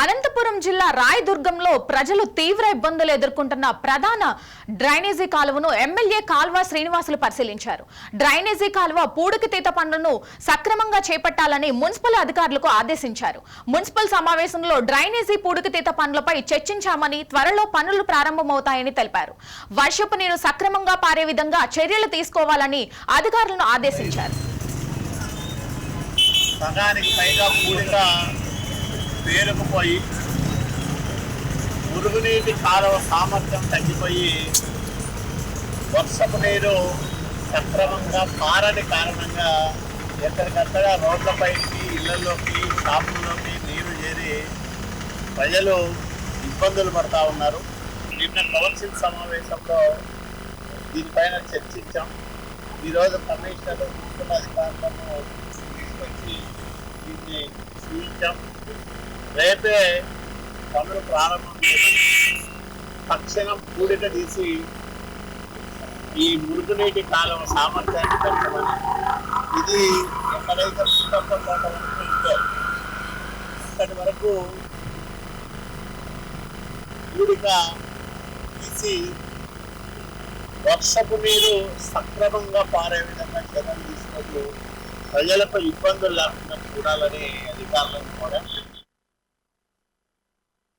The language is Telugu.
అనంతపురం జిల్లా రాయదుర్గంలో ప్రజలు తీవ్ర ఇబ్బందులు ఎదుర్కొంటున్న ప్రధాన డ్రైనేజీ కాలువను ఎమ్మెల్యే కాల్వ శ్రీనివాసులు పరిశీలించారు. డ్రైనేజీ కాలువ పూడికతీత పనులను సక్రమంగా చేపట్టాలని మున్సిపల్ అధికారులకు ఆదేశించారు. మున్సిపల్ సమావేశంలో డ్రైనేజీ పూడికతీత పనులపై చర్చించామని త్వరలో పనులు ప్రారంభమవుతాయని తెలిపారు. వర్షపు నీరు సక్రమంగా పారే విధంగా చర్యలు తీసుకోవాలని అధికారులను ఆదేశించారు. సగానికి పైగా పేరుకుపోయి మురుగునీటి కాలువ సామర్థ్యం తగ్గిపోయి వర్షపు నీరు సక్రమంగా పారని కారణంగా ఎక్కడికక్కడ రోడ్లపైకి ఇళ్ళలోకి షాపుల్లోకి నీరు చేరి ప్రజలు ఇబ్బందులు పడతా ఉన్నారు. నిన్న కౌన్సిల్ సమావేశంలో దీనిపైన చర్చించాం. ఈరోజు కమిషనర్ మున్సిపల్ అధికారులను తీసుకొచ్చి దీన్ని చూపించాం. రేపే పనులు ప్రారంభం తక్షణం కూడిక తీసి ఈ మురుగునీటి కాలం సామర్థ్యాన్ని పెంచమని ఇది ఎక్కడైతే పుట్టప్ప తోట వరకు ఉందో ఇక్కడి వరకు కూడిక తీసి వర్షపు నీరు సక్రమంగా పారే విధంగా చర్యలు తీసుకుంటూ ప్రజలకు ఇబ్బందులు లేకుండా చూడాలని అధికారులను కూడా